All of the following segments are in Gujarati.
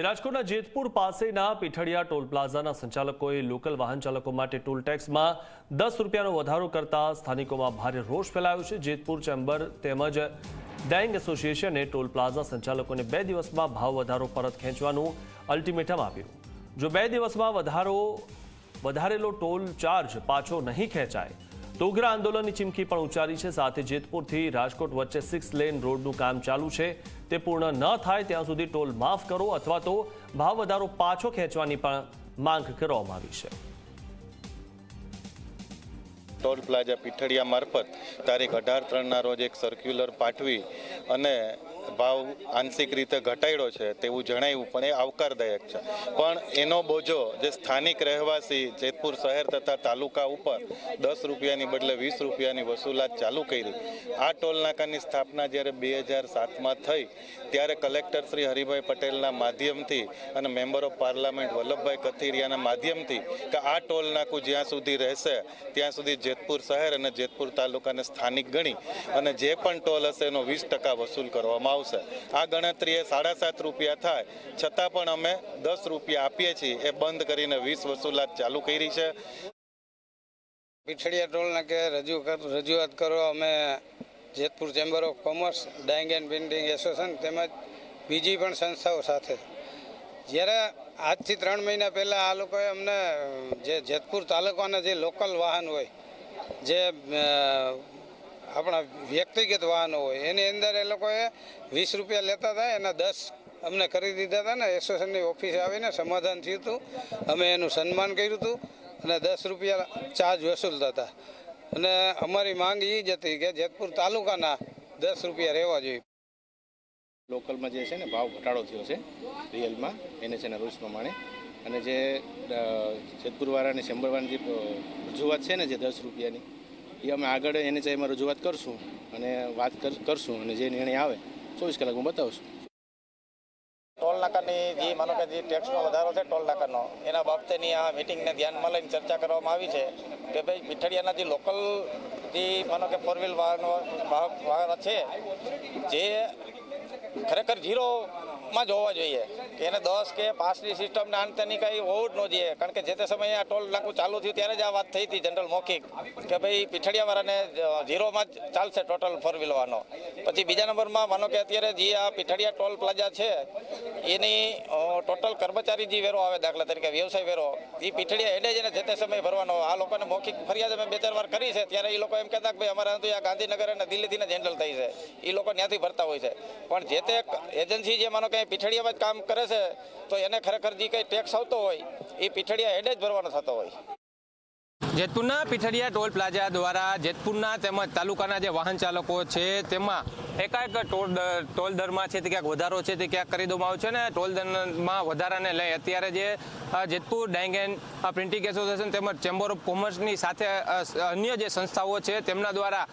રાજકોટના જેતપુર પાસેના પીઠડિયા ટોલ પ્લાઝાના સંચાલકોએ લોકલ વાહન ચાલકો માટે ટોલ ટેક્સમાં દસ રૂપિયાનો વધારો કરતા સ્થાનિકોમાં ભારે રોષ ફેલાયો છે. જેતપુર ચેમ્બર તેમજ ડેંગ એસોસિએશને ટોલ પ્લાઝા સંચાલકોને બે દિવસમાં ભાવ વધારો પરત ખેંચવાનું અલ્ટિમેટમ આપ્યું. જો બે દિવસમાં વધારો, વધારેલો ટોલ ચાર્જ પાછો નહીં ખેંચાય તો ઉગ્ર આંદોલનની ચીમકી પણ ઉચ્ચારી છે. સાથે જેતપુરથી રાજકોટ વચ્ચે સિક્સ લેન રોડનું કામ ચાલુ છે. તે પૂર્ણ ન થાય ત્યાં સુધી ટોલ માફ કરો અથવા તો ભાવ વધારો પાછો ખેંચવાની પણ માંગ કરવામાં આવી છે. ટોલ પ્લાઝા પીઠડિયા મારફત તારીખ અઢાર ત્રણના રોજ એક સર્ક્યુલર પાઠવી અને ભાવ આંશિક રીતે ઘટાડ્યો છે તેવું જણાવ્યું પણ એ આવકારદાયક છે. પણ એનો બોજો જે સ્થાનિક રહેવાસી જેતપુર શહેર તથા તાલુકા ઉપર દસ રૂપિયાની બદલે વીસ રૂપિયાની વસૂલાત ચાલુ કરી. આ ટોલ નાકાની સ્થાપના જ્યારે બે હજાર સાતમાં થઈ, ત્યારે કલેક્ટર શ્રી હરિભાઈ પટેલના માધ્યમથી અને મેમ્બર ઓફ પાર્લામેન્ટ વલ્લભભાઈ કથિરિયાના માધ્યમથી કે આ ટોલ નાકું જ્યાં સુધી રહેશે, ત્યાં સુધી જેતપુર શહેર અને જેતપુર તાલુકાને સ્થાનિક ગણી અને જે પણ ટોલ હશે એનો વીસ ટકા વસૂલ કરવામાં આવશે. આ ગણતરીએ સાડા સાત રૂપિયા થાય. છતાં પણ અમે દસ રૂપિયા આપીએ છીએ. એ બંધ કરીને વીસ વસૂલાત ચાલુ કરી છે. પીછડિયા ટોલના કે રજૂ રજૂઆત કરો, અમે Jetpur chamber of commerce dyeing and building association તેમજ બીજી પણ સંસ્થાઓ સાથે. જ્યારે આજથી ત્રણ મહિના પહેલાં આ લોકોએ અમને, જે જેતપુર તાલુકાના જે લોકલ વાહન હોય, જે આપણા વ્યક્તિગત વાહનો હોય એની અંદર એ લોકોએ વીસ રૂપિયા લેતા હતા એના દસ અમને કરી દીધા હતા ને એસોસિએશનની ઓફિસે આવીને સમાધાન થયું હતું. અમે એનું સન્માન કર્યું હતું અને દસ રૂપિયા ચાર્જ વસૂલતા હતા. અને અમારી માંગ એ જ હતી કે જેતપુર તાલુકાના દસ રૂપિયા રહેવા જોઈએ. લોકલમાં જે છે ને ભાવ ઘટાડો થયો છે રિયલમાં એને છે ને રૂલ્સ પ્રમાણે. અને જે અ, જેતપુરવાળાની શંભરવાળાની જે રજૂઆત છે ને જે દસ રૂપિયાની એ અમે આગળ એનએચઆઈમાં રજૂઆત કરશું અને વાત કર- કરશું અને જે નિર્ણય આવે, ચોવીસ કલાકમાં બતાવશું. ટોલ નાકાની જે માનો કે જે ટેક્સનો વધારો છે ટોલ નાકાનો, એના બાબતેની આ મિટિંગને ધ્યાનમાં લઈને ચર્ચા કરવામાં આવી છે કે ભાઈ પીઠડિયાના જે લોકલ જે માનો કે ફોર વ્હીલ વાહનો, વાહક, વાહનો છે, જે ખરેખર ઝીરોમાં જ હોવા જોઈએ કે એને દસ કે પાંચની સિસ્ટમને આંતરની કંઈ હોવું જ ન જોઈએ. કારણ કે જે તે સમયે આ ટોલ નાકું ચાલુ થયું ત્યારે જ આ વાત થઈ હતી જનરલ મૌખિક કે ભાઈ પીઠડિયાવાળાને ઝીરોમાં જ ચાલશે ટોટલ ફોર વ્હીલવાનો પછી બીજા નંબરમાં માનો કે અત્યારે જે આ પીઠડિયા ટોલ પ્લાઝા છે, એની ટોટલ કર્મચારી જે વેરો આવે દાખલા તરીકે, વ્યવસાય વેરો એ પીઠડિયા એડે જ એને જે તે સમયે ભરવાનો. આ લોકોને મૌખિક ફરિયાદ અમે બે ચાર વાર કરી છે, ત્યારે એ લોકો એમ કહેતા કે ભાઈ અમારે તો આ ગાંધીનગર અને દિલ્હીથી જ થઈ છે. એ લોકો ત્યાંથી ભરતા હોય છે. પણ જે તે એજન્સી જે માનો કે પીઠડિયામાં જ કામ કરે છે, તો એને ખરેખર જે કંઈ ટેક્સ આવતો હોય, એ પીઠડિયા હેડે જ ભરવાનો થતો હોય. જેતપુરના પીઠડિયા ટોલ પ્લાઝા દ્વારા જેતપુરના તેમજ તાલુકાના જે વાહન ચાલકો છે તેમાં એકાએક ટોલ ટોલ દરમાં છે તે ક્યાંક વધારો છે તે ક્યાંક કરી દેવામાં આવ્યો છે ને ટોલ દરમાં વધારાને લઈ અત્યારે જે Jetpur dyeing and printing association તેમજ ચેમ્બર ઓફ કોમર્સની સાથે અન્ય જે સંસ્થાઓ છે તેમના દ્વારા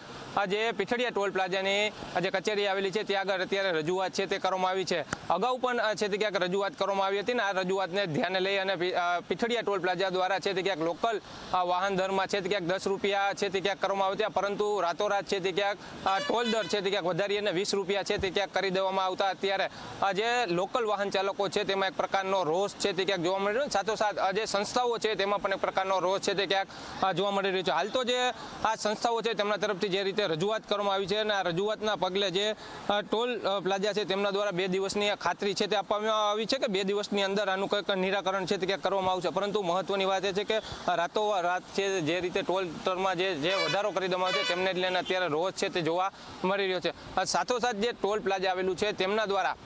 જે પીઠડિયા ટોલ પ્લાઝાની જે કચેરી આવેલી છે ત્યાં આગળ અત્યારે રજૂઆત છે તે કરવામાં આવી છે. અગાઉ પણ છે તે ક્યાંક રજૂઆત કરવામાં આવી હતી ને આ રજૂઆતને ધ્યાને લઈ અને પીઠડિયા ટોલ પ્લાઝા દ્વારા છે તે ક્યાંક લોકલ અ, વાહન દરમાં છે તે ક્યાંક દસ રૂપિયા છે તે ક્યાંક કરવામાં આવતા પરંતુ રાતોરાત છે તે ક્યાંક ટોલ દર છે તે ક્યાંક વધારી અને વીસ રૂપિયા છે તે ક્યાંક કરી દેવામાં આવતા અત્યારે. જે લોકલ વાહન ચાલકો છે તેમાં એક પ્રકારનો રોષ છે તે ક્યાંક જોવા મળી રહ્યો છે. સાથોસાથ જે સંસ્થાઓ છે તેમાં પણ એક પ્રકારનો રોષ છે તે ક્યાંક જોવા મળી રહ્યો છે. હાલ તો જે આ સંસ્થાઓ છે તેમના તરફથી જે રીતે રજૂઆત કરવામાં આવી છે અને આ રજૂઆતના પગલે જે ટોલ પ્લાઝા છે તેમના દ્વારા બે દિવસની ખાતરી છે તે આપવામાં આવી છે કે બે દિવસની અંદર આનું કંઈક નિરાકરણ છે તે ક્યાંક કરવામાં આવશે? પરંતુ મહત્વની વાત એ છે કે રાતો રાત છે, જે રીતે ટોલ દરમાં જે જે વધારો કરી દેવામાં છે, તેમને લઈને અત્યારે રોજ છે તે જોવા મળી રહ્યો છે. સાથોસાથ જે ટોલ પ્લાઝા આવેલું છે, તેમના દ્વારા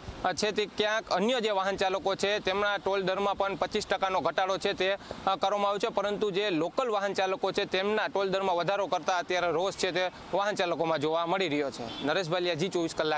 છે તે ક્યાંક અન્ય જે વાહન ચાલકો છે, તેમના ટોલ દરમાં પણ પચીસ ટકાનો ઘટાડો છે તે કરવામાં આવ્યો છે, પરંતુ જે લોકલ વાહન ચાલકો છે, તેમના ટોલ દરમાં વધારો કરતા અત્યારે રોષ છે તે વાહન ચાલકોમાં જોવા મળી રહ્યો છે. નરેશ બાલિયા જી ચોવીસ કલાક